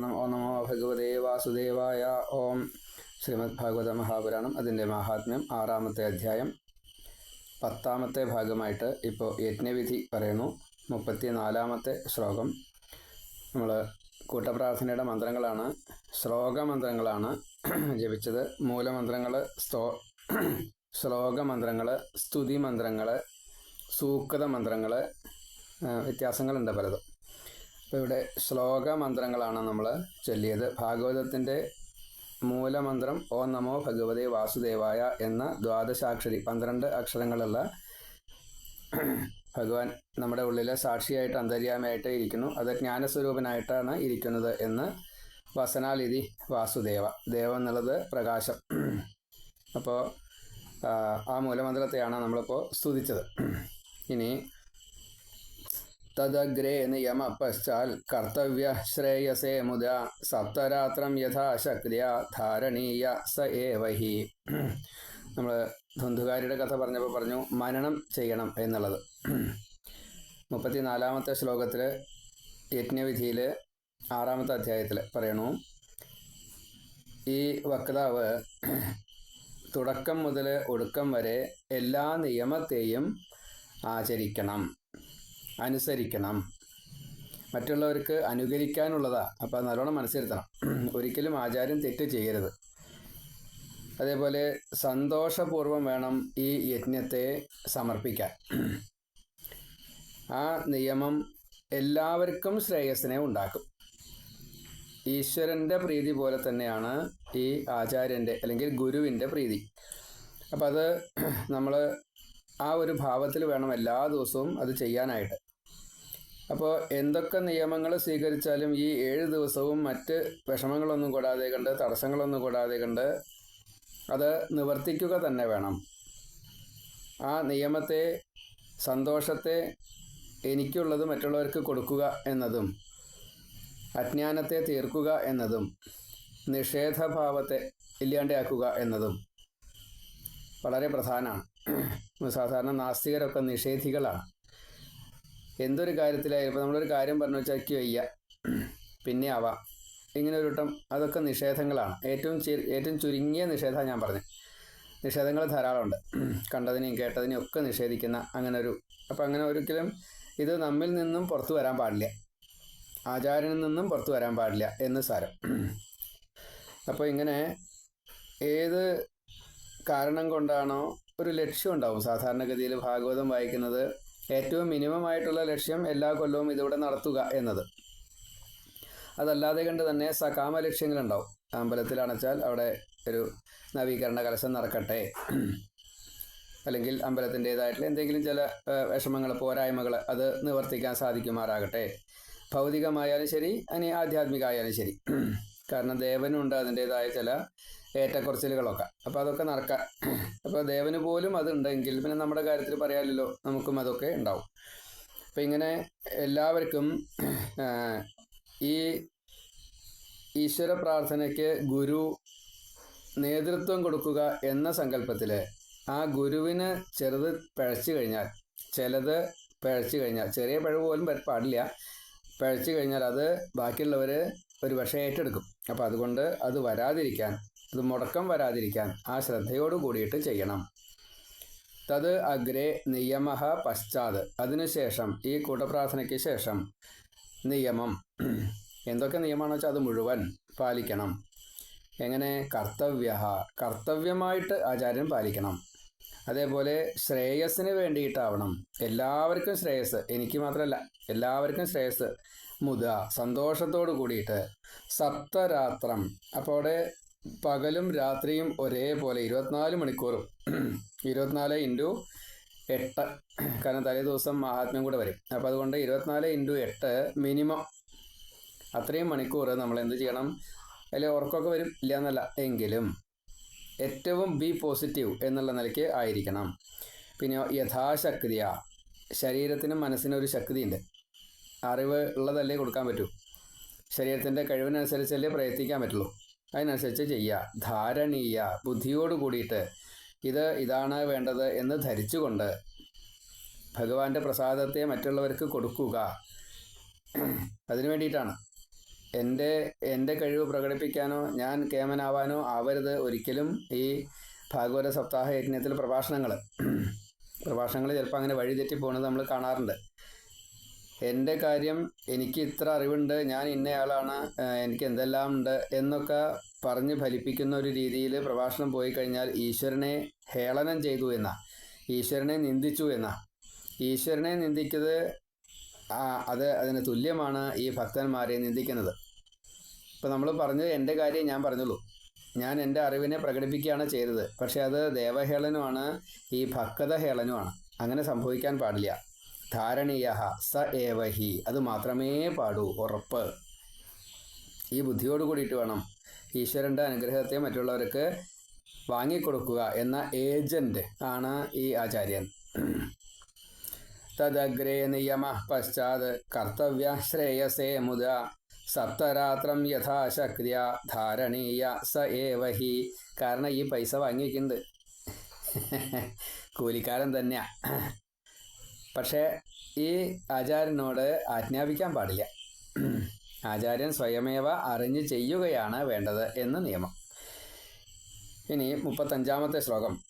ഓം നമോ ഭഗവതേ വാസുദേവായ. ഓം ശ്രീമദ് ഭാഗവത മഹാപുരാണം. അതിന്റെ മഹാത്മ്യം ആറാമത്തെ അധ്യായം. പത്താമത്തെ ഭാഗമായിട്ട് ഇപ്പോൾ യജ്ഞവിധി പറയുന്നു. മുപ്പത്തി നാലാമത്തെ ശ്ലോകം. നമ്മൾ കൂട്ടപ്രാർത്ഥനയുടെ മന്ത്രങ്ങളാണ്. ശ്ലോകമന്ത്രങ്ങളാണ് ജപിച്ചത്. മൂലമന്ത്രങ്ങൾ സ്തോ ശ്ലോകമന്ത്രങ്ങൾ സ്തുതി മന്ത്രങ്ങൾ സൂക്ത മന്ത്രങ്ങൾ വ്യത്യാസങ്ങളുണ്ട് പലതും. അപ്പോൾ ഇവിടെ ശ്ലോകമന്ത്രങ്ങളാണ് നമ്മൾ ചൊല്ലിയത്. ഭാഗവതത്തിന്റെ മൂലമന്ത്രം ഓ നമോ ഭഗവതേ വാസുദേവായ എന്ന ദ്വാദശാക്ഷരി പന്ത്രണ്ട് അക്ഷരങ്ങളുള്ള ഭഗവാൻ നമ്മുടെ ഉള്ളിലെ സാക്ഷിയായിട്ട് അന്തര്യാമയായിട്ട് ഇരിക്കുന്നു. അത് ജ്ഞാനസ്വരൂപനായിട്ടാണ് ഇരിക്കുന്നത് എന്ന് വസനാലിതി വാസുദേവ. ദേവ എന്നുള്ളത് പ്രകാശം. അപ്പോൾ ആ മൂലമന്ത്രത്തെയാണ് നമ്മളിപ്പോൾ സ്തുതിച്ചത്. ഇനി തദഗ്രേ നിയമ പശ്ചാൽ കർത്തവ്യ ശ്രേയസേ മുദ സപ്തരാത്രം യഥാശക്തിയ ധാരണീയ സ ഏവഹി നമ്മൾ ധുന്ധുകാരിയുടെ കഥ പറഞ്ഞപ്പോൾ പറഞ്ഞു മനനം ചെയ്യണം എന്നുള്ളത്. മുപ്പത്തിനാലാമത്തെ ശ്ലോകത്തിൽ യജ്ഞവിധിയിൽ ആറാമത്തെ അധ്യായത്തിൽ പറയണു ഈ വക്താവ് തുടക്കം മുതൽ ഒടുക്കം വരെ എല്ലാ നിയമത്തെയും ആചരിക്കണം. അനുസരിക്കണം. മറ്റുള്ളവർക്ക് അനുകരിക്കാനുള്ളതാ. അപ്പം നല്ലോണം മനസ്സിരുത്തണം. ഒരിക്കലും ആചാരം തെറ്റ് ചെയ്യരുത്. അതേപോലെ സന്തോഷപൂർവം വേണം ഈ യജ്ഞത്തെ സമർപ്പിക്കാൻ. ആ നിയമം എല്ലാവർക്കും ശ്രേയസ്സിനെ ഉണ്ടാക്കും. ഈശ്വരന്റെ പ്രീതി പോലെ തന്നെയാണ് ഈ ആചാര്യന്റെ അല്ലെങ്കിൽ ഗുരുവിന്റെ പ്രീതി. അപ്പം അത് നമ്മൾ ആ ഒരു ഭാവത്തിൽ വേണം എല്ലാ ദിവസവും അത് ചെയ്യാനായിട്ട്. അപ്പോൾ എന്തൊക്കെ നിയമങ്ങൾ സ്വീകരിച്ചാലും ഈ ഏഴ് ദിവസവും മറ്റ് വിഷമങ്ങളൊന്നും കൂടാതെ കണ്ട് തടസ്സങ്ങളൊന്നും കൂടാതെ കണ്ട് അത് നിവർത്തിക്കുക തന്നെ വേണം. ആ നിയമത്തെ സന്തോഷത്തെ എനിക്കുള്ളത് മറ്റുള്ളവർക്ക് കൊടുക്കുക എന്നതും അജ്ഞാനത്തെ തീർക്കുക എന്നതും നിഷേധഭാവത്തെ ഇല്ലാണ്ടാക്കുക എന്നതും വളരെ പ്രധാനമാണ് സാധാരണ നാസ്തികരൊക്കെ നിഷേധികളാണ്. എന്തൊരു കാര്യത്തിലായാലും ഇപ്പോൾ നമ്മളൊരു കാര്യം പറഞ്ഞു വെച്ചാൽ വയ്യ. പിന്നെ ആവാം ഇങ്ങനെ ഒരു വട്ടം അതൊക്കെ നിഷേധങ്ങളാണ്. ഏറ്റവും ഏറ്റവും ചുരുങ്ങിയ നിഷേധം ഞാൻ പറഞ്ഞു. നിഷേധങ്ങൾ ധാരാളമുണ്ട്. കണ്ടതിനെയും കേട്ടതിനെയും ഒക്കെ നിഷേധിക്കുന്ന അങ്ങനെ ഒരു അപ്പം അങ്ങനെ ഒരിക്കലും ഇത് നമ്മിൽ നിന്നും പുറത്തു വരാൻ പാടില്ല. ആചാര്യനിൽ നിന്നും പുറത്തു വരാൻ പാടില്ല എന്ന് സാരം. അപ്പോൾ ഇങ്ങനെ ഏത് കാരണം കൊണ്ടാണോ ഒരു ലക്ഷ്യം ഉണ്ടാവും. സാധാരണഗതിയിൽ ഭാഗവതം വായിക്കുന്നത് ഏറ്റവും മിനിമം ആയിട്ടുള്ള ലക്ഷ്യം എല്ലാ കൊല്ലവും ഇതിവിടെ നടത്തുക എന്നത്. അതല്ലാതെ കണ്ട് തന്നെ സകാമ ലക്ഷ്യങ്ങളുണ്ടാവും. അമ്പലത്തിൽ അണച്ചാൽ അവിടെ ഒരു നവീകരണ കലശം നടക്കട്ടെ. അല്ലെങ്കിൽ അമ്പലത്തിന്റെതായിട്ടുള്ള എന്തെങ്കിലും ചില വിഷമങ്ങൾ പോരായ്മകൾ അത് നിവർത്തിക്കാൻ സാധിക്കുമാറാകട്ടെ. ഭൗതികമായാലും ശരി അനി ആധ്യാത്മികമായാലും ശരി. കാരണം ദേവനുണ്ട് അതിന്റെതായ ചില ഏറ്റക്കുറച്ചിലുകളൊക്കെ. അപ്പോൾ അതൊക്കെ നടക്കാം. അപ്പോൾ ദേവന് പോലും അതുണ്ടെങ്കിൽ പിന്നെ നമ്മുടെ കാര്യത്തിൽ പറയാമല്ലോ നമുക്കും അതൊക്കെ ഉണ്ടാവും. അപ്പം ഇങ്ങനെ എല്ലാവർക്കും ഈ ഈശ്വര പ്രാർത്ഥനയ്ക്ക് ഗുരു നേതൃത്വം കൊടുക്കുക എന്ന സങ്കല്പത്തിൽ ആ ഗുരുവിന് ചെറുത് പിഴച്ചു കഴിഞ്ഞാൽ ചിലത് പിഴച്ചു കഴിഞ്ഞാൽ ചെറിയ പിഴവ് പോലും പാടില്ല. പിഴച്ചു കഴിഞ്ഞാൽ അത് ബാക്കിയുള്ളവർ ഒരു പക്ഷേ ഏറ്റെടുക്കും. അപ്പോൾ അതുകൊണ്ട് അത് വരാതിരിക്കാൻ അത് മുടക്കം വരാതിരിക്കാൻ ആ ശ്രദ്ധയോട് കൂടിയിട്ട് ചെയ്യണം. തത് അഗ്രേ നിയമ പശ്ചാത്. അതിനുശേഷം ഈ കൂട്ടപ്രാർത്ഥനയ്ക്ക് ശേഷം നിയമം. എന്തൊക്കെ നിയമമാണെന്ന് വെച്ചാൽ അത് മുഴുവൻ പാലിക്കണം. എങ്ങനെ? കർത്തവ്യ കർത്തവ്യമായിട്ട് ആചാര്യൻ പാലിക്കണം. അതേപോലെ ശ്രേയസ്സിന് വേണ്ടിയിട്ടാവണം. എല്ലാവർക്കും ശ്രേയസ്. എനിക്ക് മാത്രമല്ല എല്ലാവർക്കും ശ്രേയസ് മുത. സന്തോഷത്തോടു കൂടിയിട്ട് സപ്തരാത്രം. അപ്പോൾ അവിടെ പകലും രാത്രിയും ഒരേപോലെ ഇരുപത്തിനാല് മണിക്കൂറും. ഇരുപത്തിനാല് ഇന്റു എട്ട്. കാരണം തലേ ദിവസം മഹാത്മ്യം കൂടെ വരും. അപ്പോൾ അതുകൊണ്ട് ഇരുപത്തിനാല് ഇന്റു എട്ട് മിനിമം അത്രയും മണിക്കൂർ നമ്മൾ എന്ത് ചെയ്യണം? അതിൽ ഉറക്കമൊക്കെ വരും? ഇല്ല എന്നല്ല. എങ്കിലും ഏറ്റവും ബി പോസിറ്റീവ് എന്നുള്ള നിലയ്ക്ക് ആയിരിക്കണം. പിന്നെ യഥാശക്തിയ. ശരീരത്തിനും മനസ്സിനും ഒരു ശക്തിയുണ്ട്. അറിവ് ഉള്ളതല്ലേ കൊടുക്കാൻ പറ്റൂ. ശരീരത്തിന്റെ കഴിവിനനുസരിച്ചല്ലേ പ്രയത്നിക്കാൻ പറ്റുള്ളൂ. അതിനനുസരിച്ച് ചെയ്യുക. ധാരണീയ ബുദ്ധിയോട് കൂടിയിട്ട് ഇത് ഇതാണ് വേണ്ടത് എന്ന് ധരിച്ചുകൊണ്ട് ഭഗവാന്റെ പ്രസാദത്തെ മറ്റുള്ളവർക്ക് കൊടുക്കുക. അതിനു വേണ്ടിയിട്ടാണ്. എന്റെ എന്റെ കഴിവ് പ്രകടിപ്പിക്കാനോ ഞാൻ കേമനാവാനോ ആവരുത് ഒരിക്കലും ഈ ഭാഗവത സപ്താഹ യജ്ഞത്തിൽ പ്രഭാഷണങ്ങൾ. പ്രഭാഷണങ്ങൾ ചിലപ്പോൾ അങ്ങനെ വഴിതെറ്റി പോകുന്നത് നമ്മൾ കാണാറുണ്ട്. എന്റെ കാര്യം എനിക്ക് ഇത്ര അറിവുണ്ട്. ഞാൻ ഇന്നയാളാണ്. എനിക്ക് എന്തെല്ലാം ഉണ്ട് എന്നൊക്കെ പറഞ്ഞ് ഫലിപ്പിക്കുന്ന ഒരു രീതിയിൽ പ്രഭാഷണം പോയി കഴിഞ്ഞാൽ ഈശ്വരനെ ഹേളനം ചെയ്തു എന്നാ. ഈശ്വരനെ നിന്ദിച്ചു എന്നാ. ഈശ്വരനെ നിന്ദിക്കുന്നത് അത് അതിന് തുല്യമാണ് ഈ ഭക്തന്മാരെ നിന്ദിക്കുന്നത്. ഇപ്പം നമ്മൾ പറഞ്ഞത് എന്റെ കാര്യം ഞാൻ പറഞ്ഞുള്ളൂ. ഞാൻ എന്റെ അറിവിനെ പ്രകടിപ്പിക്കുകയാണ് ചെയ്തത്. പക്ഷേ അത് ദേവഹേളനുമാണ് ഈ ഭക്തത ഹേളനുമാണ് അങ്ങനെ സംഭവിക്കാൻ പാടില്ല. ധാരണീയ സ ഏവ ഹി. അത് മാത്രമേ പാടൂ ഉറപ്പ്. ഈ ബുദ്ധിയോട് കൂടിയിട്ട് വേണം ഈശ്വരന്റെ അനുഗ്രഹത്തെ മറ്റുള്ളവർക്ക് വാങ്ങിക്കൊടുക്കുക എന്ന ഏജന്റ് ആണ് ഈ ആചാര്യൻ. തദഗ്രേ നിയമ പശ്ചാത് കർത്തവ്യ ശ്രേയസേ മുത സപ്തരാത്രം യഥാശക്തിയ ധാരണീയ സ ഏവ ഹി. കാരണം ഈ പൈസ വാങ്ങിയിട്ടുണ്ട്. കൂലിക്കാരൻ തന്നെയാ. പക്ഷേ ഈ ആചാര്യനോട് ആജ്ഞാപിക്കാൻ പാടില്ല. ആചാര്യൻ സ്വയമേവ അറിഞ്ഞ് ചെയ്യുകയാണ് വേണ്ടത് എന്ന് നിയമം. ഇനി മുപ്പത്തഞ്ചാമത്തെ ശ്ലോകം.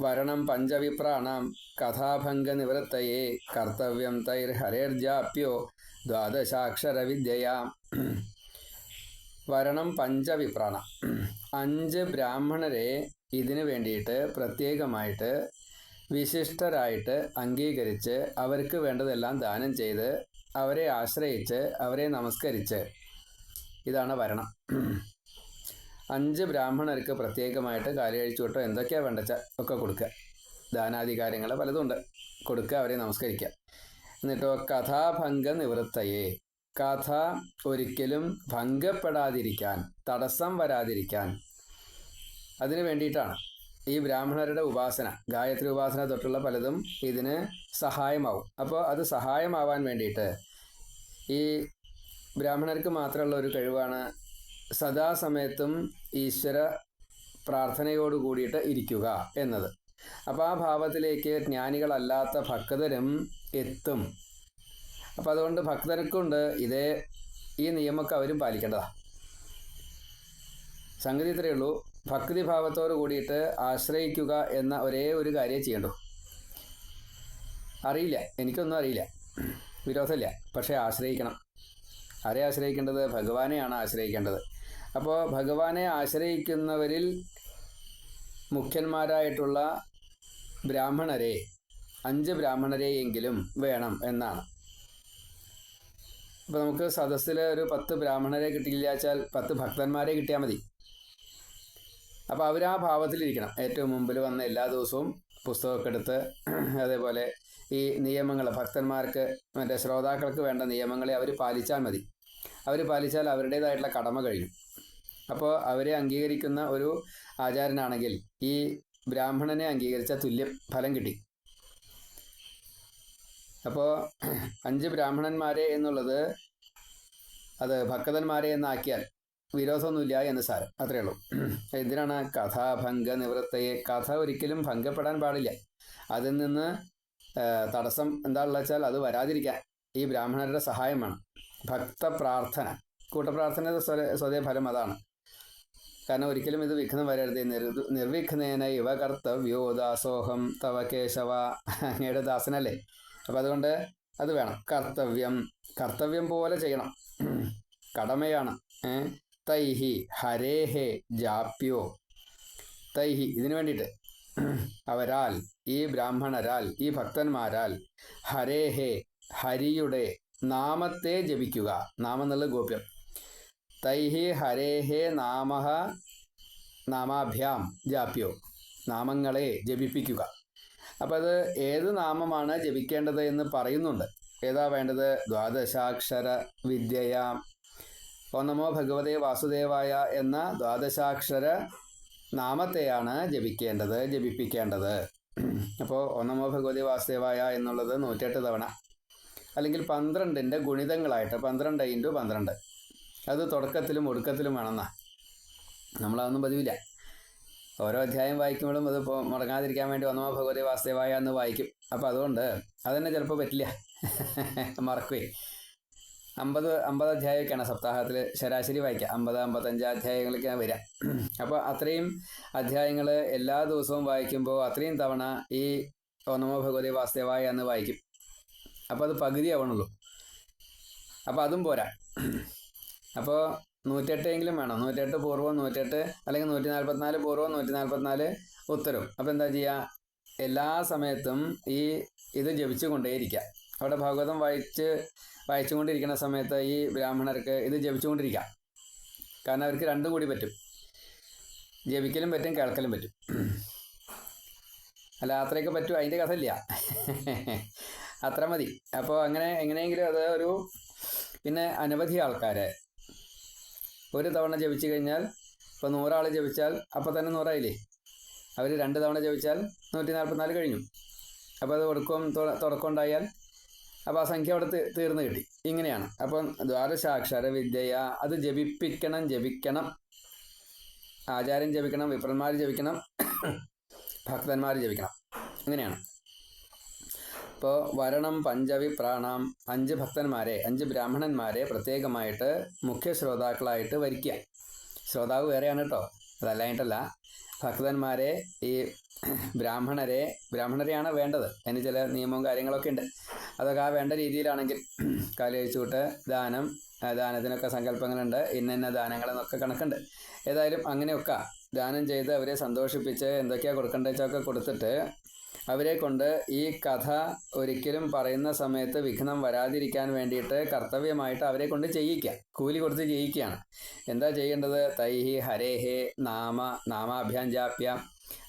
വരണം പഞ്ചവിപ്രാണാം കഥാഭംഗ നിവൃത്തയെ കർത്തവ്യം തൈർ ഹരേർജാപ്യോ ദ്വാദശാക്ഷരവിദ്യയാം. വരണം പഞ്ചവിപ്രാണ. അഞ്ച് ബ്രാഹ്മണരെ ഇതിനു വേണ്ടിയിട്ട് പ്രത്യേകമായിട്ട് വിശിഷ്ടരായിട്ട് അംഗീകരിച്ച് അവർക്ക് വേണ്ടതെല്ലാം ദാനം ചെയ്ത് അവരെ ആശ്രയിച്ച് അവരെ നമസ്കരിച്ച്. ഇതാണ് വരണം അഞ്ച് ബ്രാഹ്മണർക്ക് പ്രത്യേകമായിട്ട് കാലുകഴിച്ചുവിട്ടോ എന്തൊക്കെയാണ് വേണ്ടച്ച ഒക്കെ കൊടുക്കുക ദാനാധികാരങ്ങൾ പലതുണ്ട്. കൊടുക്കുക അവരെ നമസ്കരിക്കുക എന്നിട്ടോ കഥാഭംഗ നിവൃത്തയെ. കഥ ഒരിക്കലും ഭംഗപ്പെടാതിരിക്കാൻ തടസ്സം വരാതിരിക്കാൻ അതിനു വേണ്ടിയിട്ടാണ്. ഈ ബ്രാഹ്മണരുടെ ഉപാസന ഗായത്രി ഉപാസന തൊട്ടുള്ള പലതും ഇതിന് സഹായമാവും. അപ്പോൾ അത് സഹായമാവാൻ വേണ്ടിയിട്ട് ഈ ബ്രാഹ്മണർക്ക് മാത്രമുള്ള ഒരു കഴിവാണ് സദാസമയത്തും ഈശ്വര പ്രാർത്ഥനയോട് കൂടിയിട്ട് ഇരിക്കുക എന്നത്. അപ്പോൾ ആ ഭാവത്തിലേക്ക് ജ്ഞാനികളല്ലാത്ത ഭക്തരും എത്തും. അപ്പോൾ അതുകൊണ്ട് ഭക്തർക്കുണ്ട് ഇതേ ഈ നിയമമൊക്കെ അവരും പാലിക്കേണ്ടതാണ് സംഗതി ഇത്രയേ ഉള്ളൂ. ഭക്തി ഭാവത്തോട് കൂടിയിട്ട് ആശ്രയിക്കുക എന്ന ഒരേ ഒരു കാര്യം ചെയ്യണ്ടു? അറിയില്ല. എനിക്കൊന്നും അറിയില്ല. വിരോധമില്ല. പക്ഷേ ആശ്രയിക്കണം. ആരെ ആശ്രയിക്കേണ്ടത്? ഭഗവാനെയാണ് ആശ്രയിക്കേണ്ടത്. അപ്പോൾ ഭഗവാനെ ആശ്രയിക്കുന്നവരിൽ മുഖ്യന്മാരായിട്ടുള്ള ബ്രാഹ്മണരെ അഞ്ച് ബ്രാഹ്മണരെയെങ്കിലും വേണം എന്നാണ്. അപ്പോൾ നമുക്ക് സദസ്സിൽ ഒരു പത്ത് ബ്രാഹ്മണരെ കിട്ടിയില്ല വെച്ചാൽ പത്ത് ഭക്തന്മാരെ കിട്ടിയാൽ മതി. അപ്പോൾ അവർ ആ ഭാവത്തിലിരിക്കണം. ഏറ്റവും മുമ്പിൽ വന്ന എല്ലാ ദിവസവും പുസ്തകമൊക്കെ എടുത്ത് അതേപോലെ ഈ നിയമങ്ങൾ ഭക്തന്മാർക്ക് മറ്റേ ശ്രോതാക്കൾക്ക് വേണ്ട നിയമങ്ങളെ അവർ പാലിച്ചാൽ മതി. അവർ പാലിച്ചാൽ അവരുടേതായിട്ടുള്ള കടമ കഴിയും. അപ്പോൾ അവരെ അംഗീകരിക്കുന്ന ഒരു ആചാരനാണെങ്കിൽ ഈ ബ്രാഹ്മണനെ അംഗീകരിച്ച തുല്യ ഫലം കിട്ടി. അപ്പോൾ അഞ്ച് ബ്രാഹ്മണന്മാരെ എന്നുള്ളത് അത് ഭക്തന്മാരെ എന്നാക്കിയാൽ വിരോധമൊന്നുമില്ല എന്ന് സാരം. അത്രയേ ഉള്ളൂ. എന്തിനാണ് കഥാഭംഗ നിവൃത്തയെ കഥ ഒരിക്കലും ഭംഗപ്പെടാൻ പാടില്ല. അതിൽ നിന്ന് തടസ്സം എന്താണെന്ന് വെച്ചാൽ അത് വരാതിരിക്കാൻ ഈ ബ്രാഹ്മണരുടെ സഹായം വേണം. ഭക്ത പ്രാർത്ഥന കൂട്ടപ്രാർത്ഥനയുടെ സ്വതേ ഫലം അതാണ്. കാരണം ഒരിക്കലും ഇത് വിഘ്നം വരരുത്. നിർ നിർവിഘ്നേന ഇവ കർത്തവ്യോ ദാസോഹം തവ കേശവ അങ്ങയുടെ ദാസനല്ലേ. അപ്പം അതുകൊണ്ട് അത് വേണം. കർത്തവ്യം. കർത്തവ്യം പോലെ ചെയ്യണം. കടമയാണ്? തൈഹി ഹരേഹെ ജാപ്യോ. തൈഹി ഇതിനു വേണ്ടിയിട്ട് അവരാൽ ഈ ബ്രാഹ്മണരാൽ ഈ ഭക്തന്മാരാൽ ഹരേഹെ ഹരിയുടെ നാമത്തെ ജപിക്കുക. നാമം എന്നുള്ളത് ഗോപ്യം. തൈഹി ഹരേഹേ നാമ നാമാഭ്യാം ജാപ്യോ. നാമങ്ങളെ ജപിപ്പിക്കുക. അപ്പം അത് ഏത് നാമമാണ് ജപിക്കേണ്ടത് എന്ന് പറയുന്നുണ്ട്. ഏതാ വേണ്ടത്? ദ്വാദശാക്ഷര വിദ്യയാം ഓ നമോ ഭഗവതേ വാസുദേവായ എന്ന ദ്വാദശാക്ഷര നാമത്തെയാണ് ജപിക്കേണ്ടത് ജപിപ്പിക്കേണ്ടത്. അപ്പോൾ ഓ നമോ ഭഗവതി വാസുദേവായ എന്നുള്ളത് നൂറ്റെട്ട് തവണ. അല്ലെങ്കിൽ പന്ത്രണ്ടിന്റെ ഗുണിതങ്ങളായിട്ട് പന്ത്രണ്ട് ഇന്റു പന്ത്രണ്ട്. അത് തുടക്കത്തിലും ഒടുക്കത്തിലും വേണമെന്നാ. നമ്മളതൊന്നും പതിവില്ല. ഓരോ അധ്യായം വായിക്കുമ്പോഴും അത് ഇപ്പോൾ മുടങ്ങാതിരിക്കാൻ വേണ്ടി ഒന്നമോ ഭഗവതി വാസുദേവായ എന്ന് വായിക്കും. അപ്പോൾ അതുകൊണ്ട് അതന്നെ ചിലപ്പോൾ പറ്റില്ല. മറക്കുവേ. അമ്പത് അമ്പത് അധ്യായമൊക്കെയാണ് സപ്താഹത്തിൽ ശരാശരി വായിക്കുക. അമ്പത് അമ്പത്തഞ്ച് അധ്യായങ്ങളൊക്കെയാണ് വരിക. അപ്പോൾ അത്രയും അധ്യായങ്ങൾ എല്ലാ ദിവസവും വായിക്കുമ്പോൾ അത്രയും തവണ ഈ ഒന്നമോ ഭഗവതി വാസ്തവായ എന്ന് വായിക്കും. അപ്പോൾ അത് പകുതി ആവണുള്ളൂ. അപ്പോൾ അതും പോരാ. അപ്പോൾ നൂറ്റെട്ടെങ്കിലും വേണം. നൂറ്റെട്ട് പൂർവം നൂറ്റെട്ട് അല്ലെങ്കിൽ നൂറ്റി നാൽപ്പത്തിനാല് പൂർവം നൂറ്റി നാൽപ്പത്തിനാല് ഉത്തരവും. അപ്പോൾ എന്താ ചെയ്യുക എല്ലാ സമയത്തും ഈ ഇത് ജപിച്ചു കൊണ്ടേയിരിക്കുക അവിടെ ഭാഗവതം വായിച്ച് വായിച്ചുകൊണ്ടിരിക്കുന്ന സമയത്ത് ഈ ബ്രാഹ്മണർക്ക് ഇത് ജപിച്ചുകൊണ്ടിരിക്കാം. കാരണം അവർക്ക് രണ്ടും കൂടി പറ്റും. ജപിക്കലും പറ്റും കേൾക്കലും പറ്റും. അല്ല അത്രയൊക്കെ പറ്റും അതിന്റെ കഥയില്ല. അത്ര മതി. അപ്പോൾ അങ്ങനെ എങ്ങനെയെങ്കിലും അത് ഒരു പിന്നെ അനവധി ആൾക്കാരെ ഒരു തവണ ജപിച്ചു കഴിഞ്ഞാൽ ഇപ്പോൾ നൂറാൾ ജപിച്ചാൽ അപ്പോൾ തന്നെ നൂറായില്ലേ? അവർ രണ്ട് തവണ ജപിച്ചാൽ നൂറ്റി നാൽപ്പത്തിനാല് കഴിഞ്ഞു. അപ്പോൾ അത് ഒടുക്കം തുടക്കം ഉണ്ടായാൽ അപ്പോൾ ആ സംഖ്യ അവിടെ തീർന്നു കിട്ടി. ഇങ്ങനെയാണ്. അപ്പം ദ്വാദശാക്ഷര വിദ്യ അത് ജപിപ്പിക്കണം ജപിക്കണം. ആചാര്യൻ ജപിക്കണം വിപ്രന്മാർ ജപിക്കണം ഭക്തന്മാർ ജപിക്കണം. ഇങ്ങനെയാണ്. ഇപ്പോൾ വരണം പഞ്ചവിപ്രാണം അഞ്ച് ഭക്തന്മാരെ അഞ്ച് ബ്രാഹ്മണന്മാരെ പ്രത്യേകമായിട്ട് മുഖ്യ ശ്രോതാക്കളായിട്ട് വരിക്കുക ശ്രോതാവ് വേറെയാണ് കേട്ടോ. അതല്ലായിട്ടല്ല ഭക്തന്മാരെ ഈ ബ്രാഹ്മണരെ ബ്രാഹ്മണരെയാണ് വേണ്ടത്. അതിന് ചില നിയമവും കാര്യങ്ങളൊക്കെ ഉണ്ട്. അതൊക്കെ ആ വേണ്ട രീതിയിലാണെങ്കിൽ കാലിയച്ചുകൂട്ട് ദാനം ദാനത്തിനൊക്കെ സങ്കല്പങ്ങളുണ്ട്. ഇന്ന ഇന്ന ദാനങ്ങളെന്നൊക്കെ കണക്കുണ്ട്. ഏതായാലും അങ്ങനെയൊക്കെ ദാനം ചെയ്ത് അവരെ സന്തോഷിപ്പിച്ച് എന്തൊക്കെയാണ് കൊടുക്കേണ്ടത് വെച്ചൊക്കെ കൊടുത്തിട്ട് അവരെ കൊണ്ട് ഈ കഥ ഒരിക്കലും പറയുന്ന സമയത്ത് വിഘ്നം വരാതിരിക്കാൻ വേണ്ടിയിട്ട് കർത്തവ്യമായിട്ട് അവരെ കൊണ്ട് ചെയ്യിക്കാം. കൂലി കൊടുത്ത് ചെയ്യിക്കുകയാണ്. എന്താ ചെയ്യേണ്ടത്? തൈഹി ഹരേഹേ നാമ നാമാഭ്യാം ജാപ്യ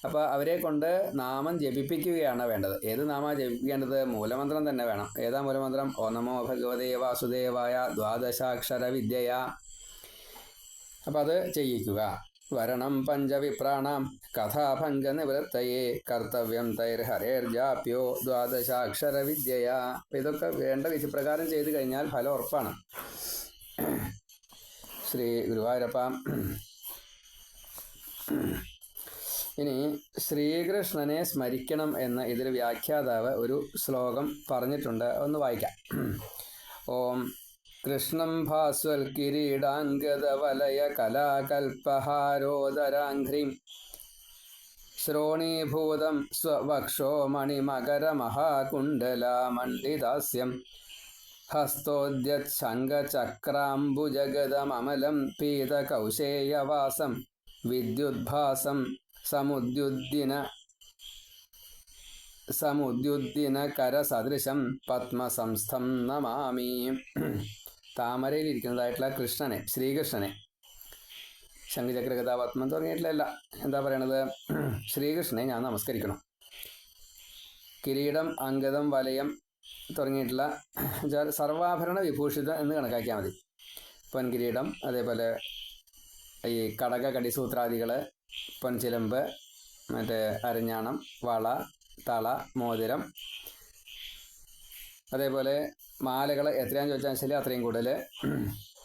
അപ്പോൾ അവരെ കൊണ്ട് നാമം ജപിപ്പിക്കുകയാണ് വേണ്ടത്. ഏത് നാമ ജപിക്കേണ്ടത്? മൂലമന്ത്രം തന്നെ വേണം. ഏതാ മൂലമന്ത്രം? ഓ നമോ ഭഗവതേ വാസുദേവായ ദ്വാദശാക്ഷര വിദ്യയാ അപ്പം അത് ചെയ്യിക്കുക. വരണം പഞ്ചവിപ്രാണ കഥാഭംഗ നിവൃത്തയെ കർത്തവ്യം തൈർഹരേർജാപ്യോ ദ്വാദശാക്ഷര വിദ്യയ അപ്പം ഇതൊക്കെ വേണ്ട വിധിപ്രകാരം ചെയ്തു കഴിഞ്ഞാൽ ഫലം ഉറപ്പാണ്. ശ്രീ ഗുരുവായൂരപ്പ. ഇനി ശ്രീകൃഷ്ണനെ സ്മരിക്കണം എന്ന് ഇതിൽ വ്യാഖ്യാതാവ് ഒരു ശ്ലോകം പറഞ്ഞിട്ടുണ്ട്. ഒന്ന് വായിക്കാം. ഓം കൃഷ്ണം ഭാസ്വൽ കിരീടാൻഗതവലയ കലാകൽപ്പഹാരോദരാഘ്രിം. ശ്രോണീഭൂതം സ്വവക്ഷോ മണിമകരമഹാകുണ്ടലാമണ്ഡിതാസ്യം ഹസ്തോദ്യച്ഛങ്കചക്രാംബുജഗദമമലം പീതകൗശേയവാസം. വിദ്യുദ്ഭാസം സമുദ്യുദ്ദിന സമുദ്യുദ്ദിനകരസദൃശം പത്മസംസ്ഥം നമാമി. താമരയിലിരിക്കുന്നതായിട്ടുള്ള കൃഷ്ണനെ ശ്രീകൃഷ്ണനെ. ശംഖചക്ര കഥാപത്മം തുടങ്ങിയിട്ടില്ല എന്താ പറയണത്? ശ്രീകൃഷ്ണനെ ഞാൻ നമസ്കരിക്കണം. കിരീടം അങ്കദം വലയം തുടങ്ങിയിട്ടുള്ള സർവാഭരണ വിഭൂഷിത എന്ന് കണക്കാക്കിയാൽ മതി. പൊൻകിരീടം അതേപോലെ ഈ കടക കടിസൂത്രാദികൾ പൊൻചിലമ്പ് മറ്റേ അരഞ്ഞാണം വള തള മോതിരം. അതേപോലെ മാലകൾ എത്രയാന്ന് ചോദിച്ചാൽ ശരി അത്രയും കൂടുതൽ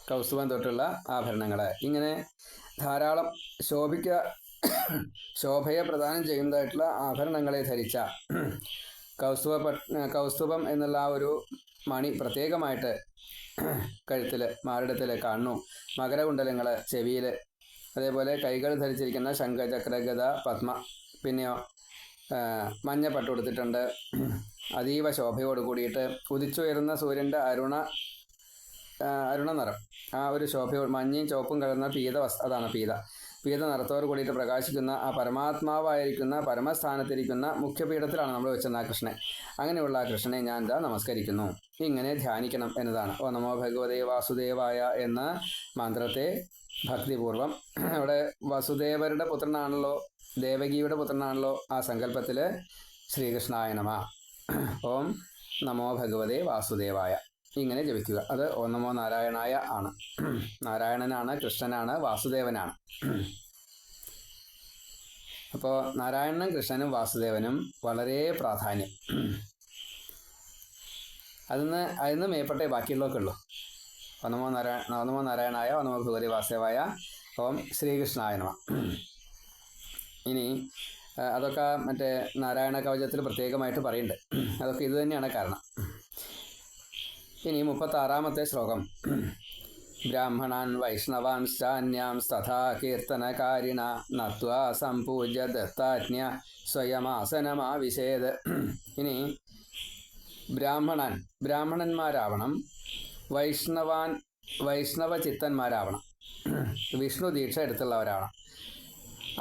കൗസ്തുഭം തൊട്ടുള്ള ആഭരണങ്ങൾ ഇങ്ങനെ ധാരാളം ശോഭിക്ക ശോഭയെ പ്രദാനം ചെയ്യുന്നതായിട്ടുള്ള ആഭരണങ്ങളെ ധരിച്ച കൗസ്തുഭ കൗസ്തുഭം എന്നുള്ള ആ ഒരു മണി പ്രത്യേകമായിട്ട് കഴുത്തിൽ മാറിടത്തിൽ കാണുന്നു മകരകുണ്ടലങ്ങൾ ചെവിയിൽ അതേപോലെ കൈകൾ ധരിച്ചിരിക്കുന്ന ശംഖചക്ര ഗദ പത്മ പിന്നെയോ മഞ്ഞ പട്ട് കൊടുത്തിട്ടുണ്ട്. അതീവ ശോഭയോട് കൂടിയിട്ട് ഉദിച്ചുയരുന്ന സൂര്യന്റെ അരുണ അരുണ നിറം. ആ ഒരു ശോഭയോട് മഞ്ഞയും ചുവപ്പും കലർന്ന പീത വസ് അതാണ് പീത. പീത നിറത്തോട് കൂടിയിട്ട് പ്രകാശിക്കുന്ന ആ പരമാത്മാവായിരിക്കുന്ന പരമസ്ഥാനത്തിരിക്കുന്ന മുഖ്യപീഠത്തിലാണ് നമ്മൾ വെച്ചെന്ന കൃഷ്ണനെ അങ്ങനെയുള്ള ആ കൃഷ്ണനെ ഞാൻ എന്താ നമസ്കരിക്കുന്നു. ഇങ്ങനെ ധ്യാനിക്കണം എന്നതാണ്. ഓ നമോ ഭഗവതേ വാസുദേവായ എന്ന മന്ത്രത്തെ ഭക്തിപൂർവം. അവിടെ വസുദേവരുടെ പുത്രനാണല്ലോ ദേവകിയുടെ പുത്രനാണല്ലോ ആ സങ്കല്പത്തിൽ ശ്രീകൃഷ്ണായ നമ. ഓം നമോ ഭഗവതേ വാസുദേവായ. ഇങ്ങനെ ജപിക്കുക. അത് ഓം നമോ നാരായണായ ആണ്. നാരായണനാണ് കൃഷ്ണനാണ് വാസുദേവനാണ്. അപ്പോൾ നാരായണനും കൃഷ്ണനും വാസുദേവനും വളരെ പ്രാധാന്യം. അതിന്ന് അതിന്ന് മേപ്പെട്ടേ ബാക്കിയുള്ളതൊക്കെ ഉള്ളൂ. ഒന്നമോ നാരായണ ഒന്നമോ നാരായണായ നമോ ഭഗവതി വാസുദേവായ ഓം ശ്രീകൃഷ്ണായ നമ. ഇനി അതൊക്കെ മറ്റേ നാരായണ കവചത്തിൽ പ്രത്യേകമായിട്ട് പറയുന്നുണ്ട്. അതൊക്കെ ഇത് തന്നെയാണ് കാരണം. ഇനി മുപ്പത്താറാമത്തെ ശ്ലോകം. ബ്രാഹ്മണാൻ വൈഷ്ണവാംശ്ചാന്യാം തഥാ കീർത്തനകാരിണ നത്വാ സംപൂജ്യ ദത്താജ്ഞ സ്വയമാസനമാവിശേത്. ഇനി ബ്രാഹ്മണൻ ബ്രാഹ്മണന്മാരാവണം. വൈഷ്ണവാൻ വൈഷ്ണവ ചിത്തന്മാരാവണം വിഷ്ണു ദീക്ഷ എടുത്തുള്ളവരാവണം.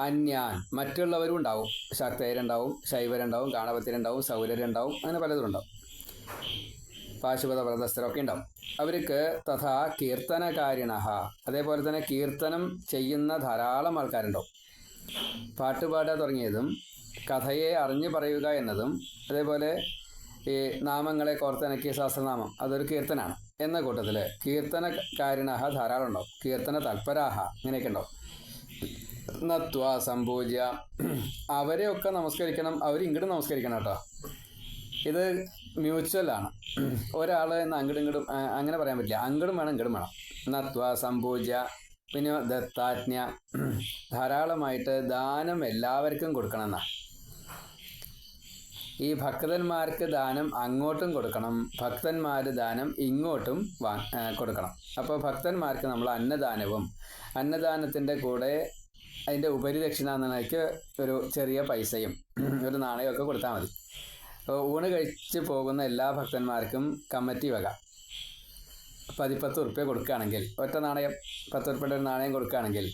അന്യാൻ. മറ്റുള്ളവരും ഉണ്ടാവും. ശക്തയരുണ്ടാവും ശൈവരുണ്ടാവും ഗാണപത്യരുണ്ടാവും സൗരരുണ്ടാവും അങ്ങനെ പലതും ഉണ്ടാവും പാശുപത വ്രതസ്ഥരൊക്കെ ഉണ്ടാവും. അവർക്ക് തഥാ കീർത്തനകാരിണ അതേപോലെ തന്നെ കീർത്തനം ചെയ്യുന്ന ധാരാളം ആൾക്കാരുണ്ടാവും. പാട്ടുപാടുക തുടങ്ങിയതും കഥയെ അറിഞ്ഞു പറയുക എന്നതും അതേപോലെ ഈ നാമങ്ങളെ കോർത്തിണക്കിയ സഹസ്രനാമം അതൊരു കീർത്തനാണ്. എന്ന കൂട്ടത്തിൽ കീർത്തനകാരിണ ധാരാളം ഉണ്ടാവും. കീർത്തന തൽപരാഹ ഇങ്ങനെയൊക്കെ ഉണ്ടാവും. നത്വ സംപൂജ്യ. അവരെയൊക്കെ നമസ്കരിക്കണം അവർ ഇങ്ങോട്ട് നമസ്കരിക്കണം കേട്ടോ. ഇത് മ്യൂച്വൽ ആണ്. ഒരാൾ എന്ന് അങ്ങോട്ടും ഇങ്ങോട്ടും അങ്ങനെ പറയാൻ പറ്റില്ല. അങ്ങോട്ടും വേണം ഇങ്ങോട്ടും വേണം. നത്വ സംപൂജ്യ പിന്നെ ദത്താജ്ഞ ധാരാളമായിട്ട് ദാനം എല്ലാവർക്കും കൊടുക്കണം എന്നാ ഈ ഭക്തന്മാർക്ക് ദാനം അങ്ങോട്ടും കൊടുക്കണം. ഭക്തന്മാർ ദാനം ഇങ്ങോട്ടും കൊടുക്കണം. അപ്പോൾ ഭക്തന്മാർക്ക് നമ്മൾ അന്നദാനവും അന്നദാനത്തിന്റെ കൂടെ അതിന്റെ ഉപരിദക്ഷിണ എന്ന നിലയ്ക്ക് ഒരു ചെറിയ പൈസയും ഒരു നാണയമൊക്കെ കൊടുത്താൽ മതി. അപ്പോൾ ഊണ് കഴിച്ച് പോകുന്ന എല്ലാ ഭക്തന്മാർക്കും കമ്മിറ്റി വക. പതിപ്പത്ത് ഉറുപ്പ്യ കൊടുക്കുകയാണെങ്കിൽ ഒറ്റ നാണയം പത്ത് ഉറുപ്പ്യയുടെ ഒരു നാണയം കൊടുക്കുകയാണെങ്കിൽ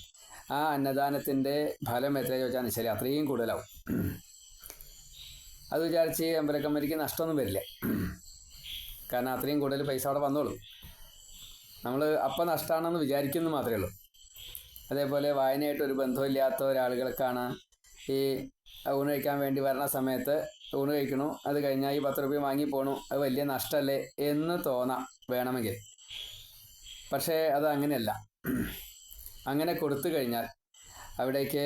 ആ അന്നദാനത്തിന്റെ ഫലം എത്ര ചോദിച്ചാൽ ശരി അത്രയും കൂടുതലാവും. അത് വിചാരിച്ച് അമ്പലക്കമ്മരിക്ക് നഷ്ടമൊന്നും വരില്ല. കാരണം അത്രയും കൂടുതൽ പൈസ അവിടെ വന്നോളും. നമ്മൾ അപ്പം നഷ്ടമാണെന്ന് വിചാരിക്കുന്നു മാത്രമേ ഉള്ളൂ. അതേപോലെ വായനയായിട്ട് ഒരു ബന്ധമില്ലാത്ത ഒരാളുകൾക്കാണ് ഈ ഊണ് കഴിക്കാൻ വേണ്ടി വരണ സമയത്ത് ഊണ് കഴിക്കണു. അത് കഴിഞ്ഞാൽ ഈ പത്ത് റുപ്യ വാങ്ങി പോണു. അത് വലിയ നഷ്ടമല്ലേ എന്ന് തോന്നാം വേണമെങ്കിൽ. പക്ഷേ അത് അങ്ങനെയല്ല. അങ്ങനെ കൊടുത്തു കഴിഞ്ഞാൽ അവിടേക്ക്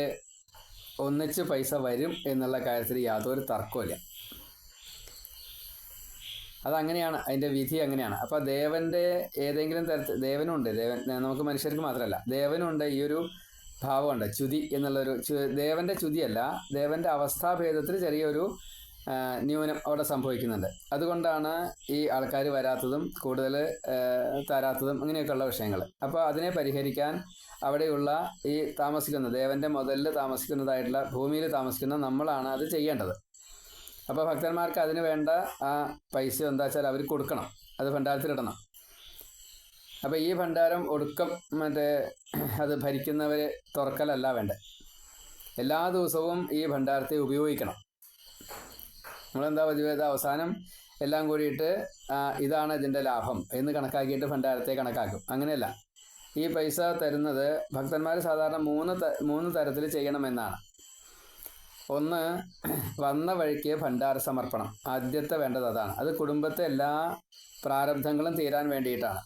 ഒന്നിച്ച് പൈസ വരും എന്നുള്ള കാര്യത്തിൽ യാതൊരു തർക്കമില്ല അതങ്ങനെയാണ് അതിന്റെ വിധി അങ്ങനെയാണ്. അപ്പോൾ ദേവന്റെ ഏതെങ്കിലും തരത്തിൽ ദേവനുണ്ട് ദേവൻ നമുക്ക് മനുഷ്യർക്ക് മാത്രമല്ല ദേവനുണ്ട് ഈ ഒരു ഭാവമുണ്ട് ചുതി എന്നുള്ളൊരു ദേവന്റെ ചുതിയല്ല ദേവന്റെ അവസ്ഥാഭേദത്തിൽ ചെറിയൊരു ന്യൂനം അവിടെ സംഭവിക്കുന്നുണ്ട്. അതുകൊണ്ടാണ് ഈ ആൾക്കാർ വരാത്തതും കൂടുതൽ തരാത്തതും അങ്ങനെയൊക്കെയുള്ള വിഷയങ്ങൾ അപ്പോൾ അതിനെ പരിഹരിക്കാൻ അവിടെയുള്ള ഈ താമസിക്കുന്ന ദേവന്റെ മുതലിൽ താമസിക്കുന്നതായിട്ടുള്ള ഭൂമിയിൽ താമസിക്കുന്ന നമ്മളാണ് അത് ചെയ്യേണ്ടത്. അപ്പോൾ ഭക്തന്മാർക്ക് അതിന് വേണ്ട ആ പൈസ എന്താ വെച്ചാൽ അവർ കൊടുക്കണം. അത് ഭണ്ഡാരത്തിലിടണം അപ്പോൾ ഈ ഭണ്ഡാരം ഒടുക്കം മറ്റേ അത് ഭരിക്കുന്നവർ തുറക്കലല്ല വേണ്ടത് എല്ലാ ദിവസവും ഈ ഭണ്ഡാരത്തെ ഉപയോഗിക്കണം. നമ്മളെന്താ പതിവ് ഇത് അവസാനം എല്ലാം കൂടിയിട്ട് ഇതാണ് ഇതിന്റെ ലാഭം. എന്ന് കണക്കാക്കിയിട്ട് ഭണ്ഡാരത്തെ കണക്കാക്കും. അങ്ങനെയല്ല. ഈ പൈസ തരുന്നത് ഭക്തന്മാർ സാധാരണ മൂന്ന് മൂന്ന് തരത്തിൽ ചെയ്യണമെന്നാണ്. ഒന്ന് വന്ന വഴിക്ക് ഭണ്ഡാര സമർപ്പണം. ആദ്യത്തെ വേണ്ടത് അതാണ്. അത് കുടുംബത്തെ എല്ലാ പ്രാരബ്ധങ്ങളും തീരാൻ വേണ്ടിയിട്ടാണ്.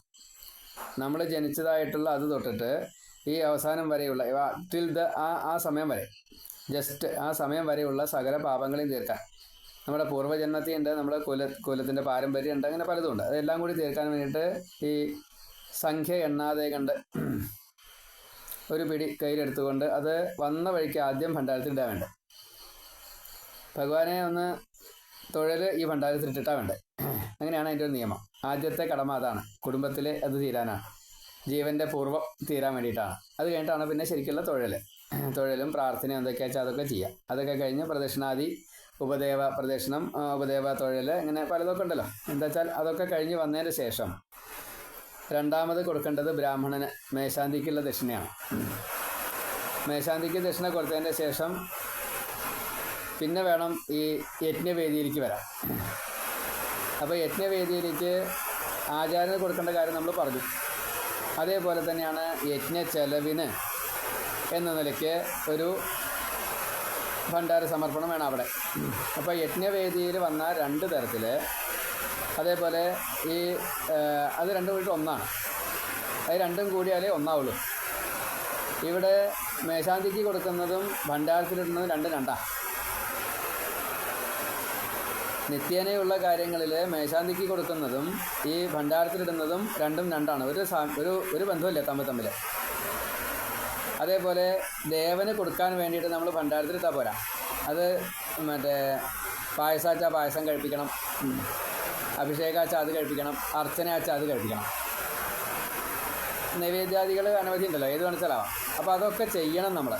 നമ്മൾ ജനിച്ചതായിട്ടുള്ള അത് തൊട്ടിട്ട് ഈ അവസാനം വരെയുള്ള ടിൽ ദ ആ ആ സമയം വരെ ജസ്റ്റ് ആ സമയം വരെയുള്ള സകല പാപങ്ങളെയും തീർക്കാൻ. നമ്മുടെ പൂർവജന്മത്തിൽ ഉണ്ട് നമ്മുടെ കുല കുലത്തിന്റെ പാരമ്പര്യം ഉണ്ട് അങ്ങനെ പലതും ഉണ്ട്. അതെല്ലാം കൂടി തീർക്കാൻ വേണ്ടിയിട്ട് ഈ സംഖ്യ എണ്ണാതെ കണ്ട് ഒരു പിടി കയ്യിലെടുത്തുകൊണ്ട് അത് വന്ന വഴിക്ക് ആദ്യം ഭണ്ഡാരത്തിൽ ഇടാൻ വേണ്ടത്. ഭഗവാനെ ഒന്ന് തൊഴിൽ ഈ ഭണ്ഡാരത്തിൽ ഇട്ടിട്ടാ വേണ്ടത് അങ്ങനെയാണ് അതിന്റെ ഒരു നിയമം. ആദ്യത്തെ കടമ അതാണ്. കുടുംബത്തിൽ അത് തീരാനാണ് ജീവന്റെ പൂർവം തീരാൻ വേണ്ടിയിട്ടാണ്. അത് കഴിഞ്ഞിട്ടാണ് പിന്നെ ശരിക്കുള്ള തൊഴിൽ തൊഴിലും പ്രാർത്ഥനയും എന്തൊക്കെയാ വെച്ചാൽ അതൊക്കെ ചെയ്യാം. അതൊക്കെ കഴിഞ്ഞ് പ്രദക്ഷിണാദി ഉപദേവ പ്രദക്ഷിണം ഉപദേവ തൊഴിൽ ഇങ്ങനെ പലതൊക്കെ ഉണ്ടല്ലോ. എന്താ വെച്ചാൽ അതൊക്കെ കഴിഞ്ഞ് വന്നതിന് ശേഷം രണ്ടാമത് കൊടുക്കേണ്ടത് ബ്രാഹ്മണന് മേശാന്തിക്കുള്ള ദക്ഷിണയാണ്. മേശാന്തിക്ക് ദക്ഷിണ കൊടുത്തതിന്റെ ശേഷം പിന്നെ വേണം ഈ യജ്ഞവേദിയിലേക്ക് വരാം അപ്പോൾ യജ്ഞവേദിയിലേക്ക് ആചാര്യന് കൊടുക്കേണ്ട കാര്യം നമ്മൾ പറഞ്ഞു. അതേപോലെ തന്നെയാണ് യജ്ഞ ചെലവിന് എന്ന നിലയ്ക്ക് ഒരു ഭണ്ഡാര സമർപ്പണം വേണം അവിടെ. അപ്പോൾ യജ്ഞവേദിയിൽ വന്ന രണ്ട് തരത്തിൽ അതേപോലെ ഈ അത് രണ്ടും കൂടി ഒന്നാണ്. അത് രണ്ടും കൂടിയാലേ ഒന്നാവുള്ളൂ. ഇവിടെ മേശാന്തിക്ക് കൊടുക്കുന്നതും ഭണ്ഡാരത്തിലിടുന്നതും രണ്ടും രണ്ടാണ് നിത്യേനയുള്ള കാര്യങ്ങളിൽ മേശാന്തിക്ക് കൊടുക്കുന്നതും ഈ ഭണ്ഡാരത്തിലിടുന്നതും രണ്ടും രണ്ടാണ്. ഒരു ഒരു ഒരു ബന്ധമില്ല തമ്മിൽ തമ്മിൽ അതേപോലെ ദേവന് കൊടുക്കാൻ വേണ്ടിയിട്ട് നമ്മൾ ഭണ്ഡാരത്തിലിട്ടാൽ പോരാ. അത് മറ്റേ പായസാച്ച പായസം കഴിപ്പിക്കണം. അഭിഷേകാച്ച അത് കഴിപ്പിക്കണം. അർച്ചനയാച്ച അത് കഴിപ്പിക്കണം. നൈവേദ്യാദികൾ അനവധി ഉണ്ടല്ലോ. ഏത് വേണിച്ചാലാവാം അപ്പോൾ അതൊക്കെ ചെയ്യണം നമ്മൾ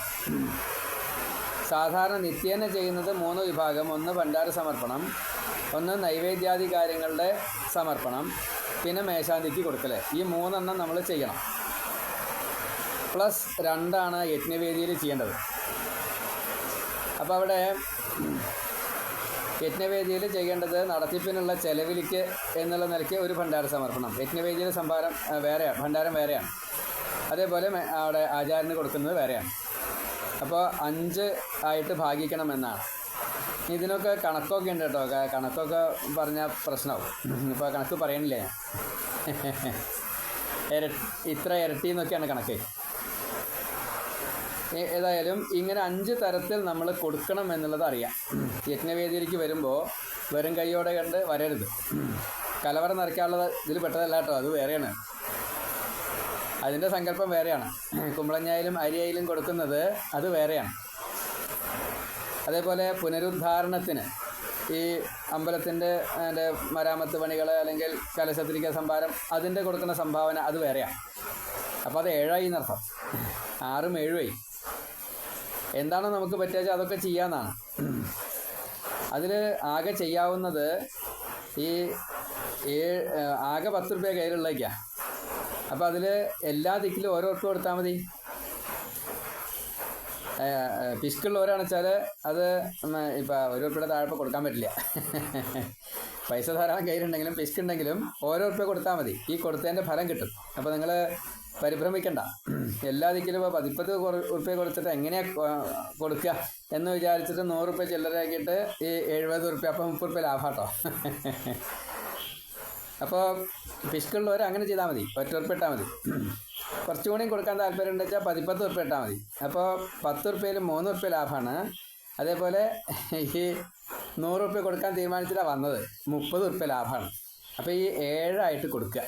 സാധാരണ നിത്യേന ചെയ്യുന്നത് മൂന്ന് വിഭാഗം. ഒന്ന് ഭണ്ഡാര സമർപ്പണം ഒന്ന് നൈവേദ്യാദി കാര്യങ്ങളുടെ സമർപ്പണം പിന്നെ മേശാന്തിക്ക് കൊടുക്കലേ. ഈ മൂന്നെണ്ണം നമ്മൾ ചെയ്യണം. പ്ലസ് രണ്ടാണ് യജ്ഞവേദിയിൽ ചെയ്യേണ്ടത്. അപ്പോൾ അവിടെ യജ്ഞവേദിയിൽ ചെയ്യേണ്ടത് നടത്തിപ്പിനുള്ള ചെലവിലേക്ക് എന്നുള്ള നിലയ്ക്ക് ഒരു ഭണ്ഡാര സമർപ്പണം. യജ്ഞവേദിയിലെ സംഭാരം വേറെയാണ്. ഭണ്ഡാരം വേറെയാണ്. അതേപോലെ അവിടെ ആചാരന് കൊടുക്കുന്നത് വേറെയാണ്. അപ്പോൾ അഞ്ച് ആയിട്ട് ഭാഗിക്കണം എന്നാണ് ഇതിനൊക്കെ കണക്കൊക്കെ ഉണ്ട് കേട്ടോ. കണക്കൊക്കെ പറഞ്ഞാൽ പ്രശ്നമാവും ഇപ്പോൾ കണക്ക് പറയണില്ലേ ഇര ഇത്ര ഇരട്ടി എന്നൊക്കെയാണ് കണക്ക് ഏതായാലും ഇങ്ങനെ അഞ്ച് തരത്തിൽ നമ്മൾ കൊടുക്കണം എന്നുള്ളത് അറിയാം. യജ്ഞവേദിയിലേക്ക് വരുമ്പോൾ വെറും കൈയോടെ കണ്ട് വരരുത്. കലവറ നിറയ്ക്കാനുള്ളത് ഇതിൽ പെട്ടതല്ല കേട്ടോ. അത് വേറെയാണ്. അതിന്റെ സങ്കല്പം വേറെയാണ്. കുമ്പളഞ്ഞായാലും അരിയായാലും കൊടുക്കുന്നത് അത് വേറെയാണ്. അതേപോലെ പുനരുദ്ധാരണത്തിന് ഈ അമ്പലത്തിന്റെ അതിന്റെ മരാമത്ത് പണികൾ അല്ലെങ്കിൽ കലശത്തിരിക്ക സംഭാരം അതിന്റെ കൊടുക്കുന്ന സംഭാവന അത് വേറെയാണ്. അപ്പോൾ അത് ഏഴായി എന്നർത്ഥം. ആറും ഏഴുമായി എന്താണോ നമുക്ക് പറ്റുക അതൊക്കെ ചെയ്യാമെന്നാണ് അതിൽ ആകെ ചെയ്യാവുന്നത് ഈ ഏഴ് ആകെ പത്ത് റുപ്യ കയ്യിലുള്ളേക്കാണ് അപ്പോൾ അതിൽ എല്ലാ ദിക്കിലും ഓരോ ഉറുപ്പ് കൊടുത്താൽ മതി പിസ്കുള്ളവരാണെന്ന് വെച്ചാൽ അത് ഇപ്പൊ ഒരു ഉറുപ്പിയുടെ താഴെ കൊടുക്കാൻ പറ്റില്ല. പൈസ ധാരാളം കയ്യിലുണ്ടെങ്കിലും പിസ്ക് ഉണ്ടെങ്കിലും ഓരോ ഉറുപ്പ്യ കൊടുത്താൽ മതി. ഈ കൊടുത്തതിന്റെ ഫലം കിട്ടും. അപ്പോൾ നിങ്ങൾ പരിഭ്രമിക്കണ്ട. എല്ലാ ദിക്കിലും ഇപ്പോൾ പതിപ്പത്ത് ഉറുപ്പ്യ കൊടുത്തിട്ട് എങ്ങനെയാണ് കൊടുക്കുക എന്ന് വിചാരിച്ചിട്ട് നൂറ് റുപ്യ ചില്ലറയാക്കിയിട്ട് ഈ എഴുപത് ഉറുപ്പ്യ അപ്പം മുപ്പത് ഉറുപ്പ്യ ലാഭാട്ടോ. അപ്പോൾ ഫിഷ്കുള്ളവർ അങ്ങനെ ചെയ്താൽ മതി. ഒറ്റ ഉറുപ്പ് ഇട്ടാൽ മതി. കുറച്ചും കൂടി കൊടുക്കാൻ താല്പര്യം ഉണ്ടെന്ന് വെച്ചാൽ പതിപ്പത്ത് ഉറുപ്പ് ഇട്ടാൽ മതി. അപ്പോൾ പത്ത് ഉറുപ്പ്യയിൽ മൂന്ന് ഉറുപ്പ്യ ലാഭമാണ് അതേപോലെ ഈ നൂറ് ഉറുപ്പ്യ കൊടുക്കാൻ തീരുമാനിച്ചിട്ടാണ് വന്നത്. മുപ്പത് ഉറുപ്പ്യ ലാഭമാണ് അപ്പോൾ ഈ ഏഴായിട്ട് കൊടുക്കുക.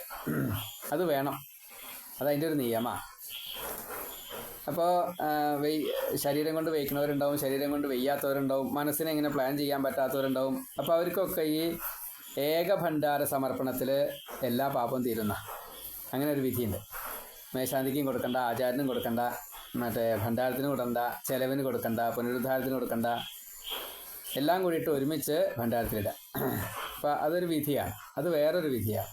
അത് വേണം. അതതിന്റെ ഒരു നിയമമാണ് അപ്പോൾ വെയ് ശരീരം കൊണ്ട് വെയ്ക്കുന്നവരുണ്ടാവും ശരീരം കൊണ്ട് വെയ്യാത്തവരുണ്ടാവും മനസ്സിനെ എങ്ങനെ പ്ലാൻ ചെയ്യാൻ പറ്റാത്തവരുണ്ടാവും. അപ്പോൾ അവർക്കൊക്കെ ഈ ഏകഭണ്ഡാര സമർപ്പണത്തിൽ എല്ലാ പാപവും തീരുന്ന. അങ്ങനെ ഒരു വിധിയുണ്ട്. മേശാന്തിക്കും കൊടുക്കണ്ട ആചാരനും കൊടുക്കണ്ട മറ്റേ ഭണ്ഡാരത്തിന് കൊടുക്കണ്ട ചെലവിന് കൊടുക്കണ്ട പുനരുദ്ധാരത്തിന് കൊടുക്കണ്ട എല്ലാം കൂടിയിട്ട് ഒരുമിച്ച് ഭണ്ഡാരത്തിലിടാം അപ്പോൾ അതൊരു വിധിയാണ്. അത് വേറൊരു വിധിയാണ്.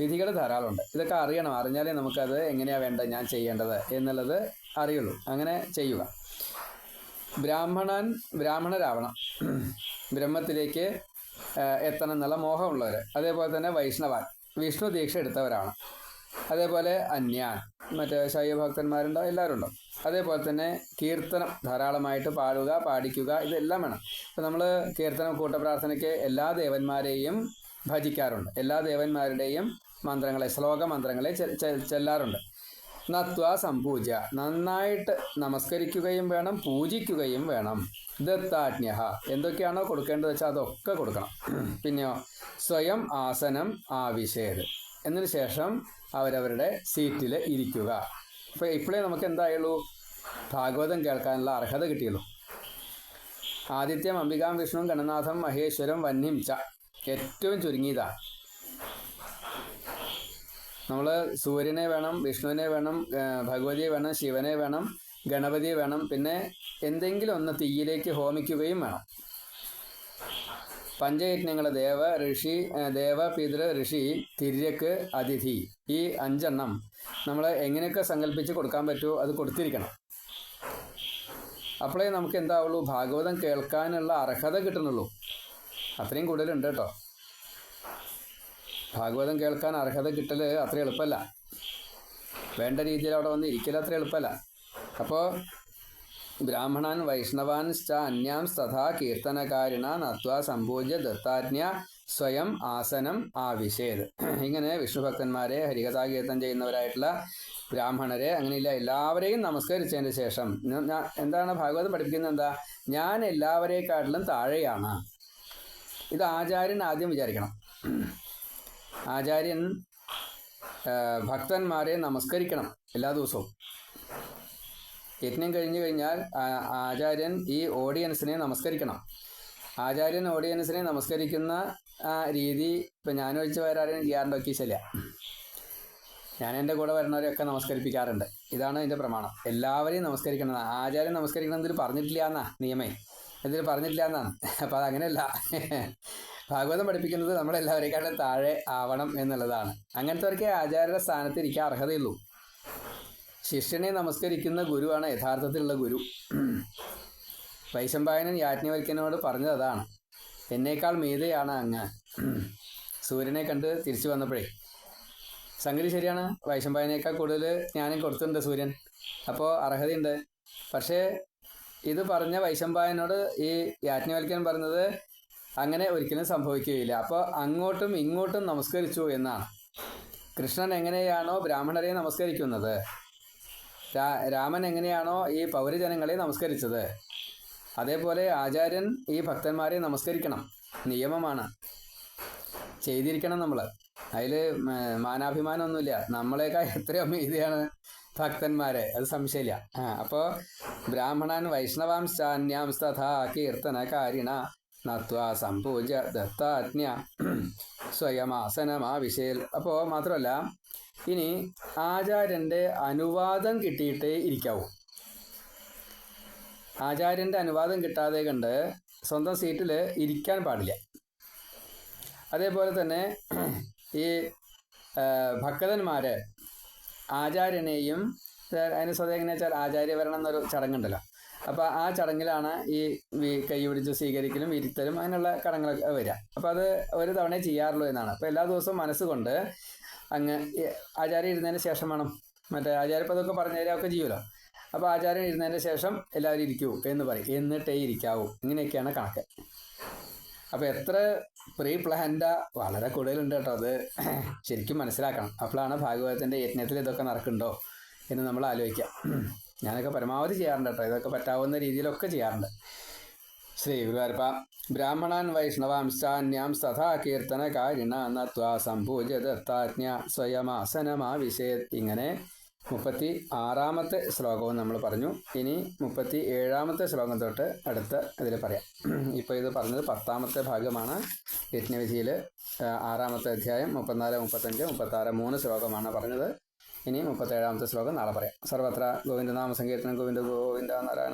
വിധികൾ ധാരാളമുണ്ട്. ഇതൊക്കെ അറിയണം. അറിഞ്ഞാലേ നമുക്കത് എങ്ങനെയാണ് വേണ്ടത് ഞാൻ ചെയ്യേണ്ടത് എന്നുള്ളത് അറിയുള്ളൂ. അങ്ങനെ ചെയ്യുക. ബ്രാഹ്മണൻ ബ്രാഹ്മണരാവണം. ബ്രഹ്മത്തിലേക്ക് എത്തണം എന്നുള്ള മോഹമുള്ളവർ അതേപോലെ തന്നെ വൈഷ്ണവാൻ. വിഷ്ണു ദീക്ഷ എടുത്തവരാണ്. അതേപോലെ അന്യാൻ മറ്റേ ശൈവഭക്തന്മാരുണ്ടോ? എല്ലാവരും ഉണ്ടോ അതേപോലെ തന്നെ കീർത്തനം ധാരാളമായിട്ട് പാടുക പാടിക്കുക ഇതെല്ലാം വേണം. ഇപ്പം നമ്മൾ കീർത്തനം കൂട്ടപ്രാർത്ഥനയ്ക്ക് എല്ലാ ദേവന്മാരെയും ഭജിക്കാറുണ്ട്. എല്ലാ ദേവന്മാരുടെയും മന്ത്രങ്ങളെ ശ്ലോക മന്ത്രങ്ങളെ ചെല്ലാറുണ്ട്. നത്വ സംപൂജ നന്നായിട്ട് നമസ്കരിക്കുകയും വേണം പൂജിക്കുകയും വേണം. ദത്താജ്ഞ. എന്തൊക്കെയാണോ കൊടുക്കേണ്ടത് വെച്ചാൽ അതൊക്കെ കൊടുക്കണം. പിന്നെയോ സ്വയം ആസനം ആവിശേത്. എന്നതിന് ശേഷം അവരവരുടെ സീറ്റിൽ ഇരിക്കുക. അപ്പോൾ ഇപ്പോഴേ നമുക്ക് എന്തായുള്ളൂ? ഭാഗവതം കേൾക്കാനുള്ള അർഹത കിട്ടിയുള്ളൂ. ആദിത്യം അംബികാം വിഷ്ണു ഗണനാഥം മഹേശ്വരം വന്നിംച ച. ഏറ്റവും ചുരുങ്ങിയതാണ് നമ്മൾ സൂര്യനെ വേണം വിഷ്ണുവിനെ വേണം ഭഗവതിയെ വേണം ശിവനെ വേണം ഗണപതിയെ വേണം പിന്നെ എന്തെങ്കിലും ഒന്ന് തീയിലേക്ക് ഹോമിക്കുകയും വേണം. പഞ്ചയജ്ഞങ്ങൾ ദേവ ഋഷി ദേവ പിതൃ ഋഷി തിര്യക്ക് അതിഥി ഈ അഞ്ചെണ്ണം നമ്മൾ എങ്ങനെയൊക്കെ സങ്കല്പിച്ച് കൊടുക്കാൻ പറ്റുമോ അത് കൊടുത്തിരിക്കണം. അപ്പോഴേ നമുക്ക് എന്താവുള്ളൂ ഭാഗവതം കേൾക്കാനുള്ള അർഹത കിട്ടുന്നുള്ളൂ. അത്രയും കൂടുതലുണ്ട് കേട്ടോ. ഭാഗവതം കേൾക്കാൻ അർഹത കിട്ടൽ അത്ര എളുപ്പമല്ല. വേണ്ട രീതിയിൽ അവിടെ വന്ന് ഇരിക്കൽ അത്ര എളുപ്പമല്ല. അപ്പോൾ ബ്രാഹ്മണാൻ വൈഷ്ണവാൻ ച അന്യാം തഥാ കീർത്തനകാരിണ നത്വ സമ്പൂജ്യ ദത്താജ്ഞ സ്വയം ആസനം ആവിശേത് ഇങ്ങനെ വിഷ്ണുഭക്തന്മാരെ ഹരികഥാ ഹരികഥാകീർത്തനം ചെയ്യുന്നവരായിട്ടുള്ള ബ്രാഹ്മണരെ അങ്ങനെയില്ല എല്ലാവരെയും നമസ്കരിച്ചതിന് ശേഷം എന്താണ് ഭാഗവതം പഠിപ്പിക്കുന്നത് എന്താ? ഞാൻ എല്ലാവരെക്കാട്ടിലും താഴെയാണ്. ഇത് ആചാര്യൻ ആദ്യം വിചാരിക്കണം. ആചാര്യൻ ഭക്തന്മാരെ നമസ്കരിക്കണം എല്ലാ ദിവസവും. യജ്ഞം കഴിഞ്ഞു കഴിഞ്ഞാൽ ആചാര്യൻ ഈ ഓഡിയൻസിനെ നമസ്കരിക്കണം. ആചാര്യൻ ഓഡിയൻസിനെ നമസ്കരിക്കുന്ന രീതി ഇപ്പം ഞാൻ ഒഴിച്ച് ആരെയും ചെയ്യാറുണ്ടോ? ശരിയ ഞാൻ എന്റെ കൂടെ വരുന്നവരെയൊക്കെ നമസ്കരിപ്പിക്കാറുണ്ട്. ഇതാണ് അതിന്റെ പ്രമാണം. എല്ലാവരെയും നമസ്കരിക്കണം. ആചാര്യൻ നമസ്കരിക്കണം എന്തിൽ പറഞ്ഞിട്ടില്ല എന്നാ? നിയമേ. എന്തിൽ പറഞ്ഞിട്ടില്ല എന്നാണ്? അപ്പോൾ അതങ്ങനെയല്ല. ഭാഗവതം പഠിപ്പിക്കുന്നത് നമ്മളെല്ലാവരെക്കാളും താഴെ ആവണം എന്നുള്ളതാണ്. അങ്ങനത്തെവർക്കേ ആചാര്യരുടെ സ്ഥാനത്ത് ഇരിക്കാൻ അർഹതയുള്ളൂ. ശിഷ്യനെ നമസ്കരിക്കുന്ന ഗുരുവാണ് യഥാർത്ഥത്തിലുള്ള ഗുരു. വൈശമ്പായനൻ യാജ്ഞവൽക്കനോട് പറഞ്ഞത് അതാണ്. എന്നേക്കാൾ മീതയാണ് അങ്ങ്. സൂര്യനെ കണ്ട് തിരിച്ചു വന്നപ്പോഴേ സംഗതി ശരിയാണ്. വൈശമ്പായനേക്കാൾ കൂടുതൽ ജ്ഞാനം കൊടുത്തിട്ടുണ്ട് സൂര്യൻ. അപ്പോൾ അർഹതയുണ്ട്. പക്ഷേ ഇത് പറഞ്ഞ വൈശമ്പായനോട് ഈ യാജ്ഞവൽക്കൻ പറഞ്ഞത് അങ്ങനെ ഒരിക്കലും സംഭവിക്കുകയില്ല. അപ്പോൾ അങ്ങോട്ടും ഇങ്ങോട്ടും നമസ്കരിച്ചു എന്നാണ്. കൃഷ്ണൻ എങ്ങനെയാണോ ബ്രാഹ്മണരെ നമസ്കരിക്കുന്നത്? രാമൻ എങ്ങനെയാണോ ഈ പൗരജനങ്ങളെ നമസ്കരിച്ചത്? അതേപോലെ ആചാര്യൻ ഈ ഭക്തന്മാരെ നമസ്കരിക്കണം. നിയമമാണ്. ചെയ്തിരിക്കണം നമ്മൾ അതിൽ മാനാഭിമാനമൊന്നുമില്ല നമ്മളെക്കാൾ എത്രയോ മീതിയാണ് ഭക്തന്മാരെ. അത് സംശയമില്ല. ആ അപ്പോൾ ബ്രാഹ്മണൻ വൈഷ്ണവാംശാന്യാം തഥാ കീർത്തനകാരിണ നത്വാ സംപൂജ ദത്താജ്ഞ സ്വയമാസനമാവിശേൽ. അപ്പോൾ മാത്രമല്ല ഇനി ആചാര്യന്റെ അനുവാദം കിട്ടിയിട്ടേ ഇരിക്കാവൂ. ആചാര്യന്റെ അനുവാദം കിട്ടാതെ കണ്ട് സ്വന്തം സീറ്റിൽ ഇരിക്കാൻ പാടില്ല. അതേപോലെ തന്നെ ഈ ഭക്തന്മാർ ആചാര്യനെയും അതിന് സ്വതം എങ്ങനെയാ വെച്ചാൽ ആചാര്യവരണം എന്നൊരു ചടങ്ങുണ്ടല്ലോ. അപ്പോൾ ആ ചടങ്ങിലാണ് ഈ കൈ പിടിച്ച് സ്വീകരിക്കലും ഇരുത്തലും അങ്ങനെയുള്ള കടങ്ങളൊക്കെ വരിക. അപ്പോൾ അത് ഒരു തവണ ചെയ്യാറുള്ളൂ എന്നാണ്. അപ്പോൾ എല്ലാ ദിവസവും മനസ്സുകൊണ്ട് അങ്ങ് ആചാര്യം ഇരുന്നതിന് ശേഷം വേണം. മറ്റേ ആചാര്യപ്പതൊക്കെ പറഞ്ഞു തരാമൊക്കെ ചെയ്യുമല്ലോ. അപ്പോൾ ആചാര്യം ഇരുന്നതിന് ശേഷം എല്ലാവരും ഇരിക്കൂ എന്ന് പറയും. എന്നിട്ടേ ഇരിക്കാവൂ. ഇങ്ങനെയൊക്കെയാണ് കണക്ക്. അപ്പോൾ എത്ര പ്രീ പ്ലാൻഡ വളരെ കൂടുതലുണ്ട് കേട്ടോ അത്. ശരിക്കും മനസ്സിലാക്കണം. അപ്പോഴാണ് ഭാഗവതത്തിന്റെ യജ്ഞത്തിൽ ഇതൊക്കെ നടക്കുന്നുണ്ടോ എന്ന് നമ്മൾ ആലോചിക്കാം ഞാനൊക്കെ പരമാവധി ചെയ്യാറുണ്ട് കേട്ടോ. ഇതൊക്കെ പറ്റാവുന്ന രീതിയിലൊക്കെ ചെയ്യാറുണ്ട്. ശ്രീ ഗുരുവായൂരപ്പ ബ്രാഹ്മണാൻ വൈഷ്ണവാംശാന്യാം സഥാ കീർത്തനകാരിണ നത്വാ സംഭൂജ ദത്താജ്ഞ സ്വയമാസനമാവിശേത്. ഇങ്ങനെ മുപ്പത്തി ആറാമത്തെ ശ്ലോകവും നമ്മൾ പറഞ്ഞു. ഇനി മുപ്പത്തി ഏഴാമത്തെ ശ്ലോകം തൊട്ട് അടുത്ത ഇതിൽ പറയാം. ഇപ്പോൾ ഇത് പറഞ്ഞത് പത്താമത്തെ ഭാഗമാണ്. യജ്ഞവിധിയിൽ ആറാമത്തെ അധ്യായം മുപ്പത്തിനാല് മുപ്പത്തഞ്ച് മുപ്പത്താറ് മൂന്ന് ശ്ലോകമാണ് പറഞ്ഞത്. ഇനി മുപ്പത്തേഴാമത്തെ ശ്ലോകം നാളെ പറയാം. സർവത്ര ഗോവിന്ദ നാമസങ്കീർത്തനം ഗോവിന്ദ ഗോവിന്ദ നാരായണ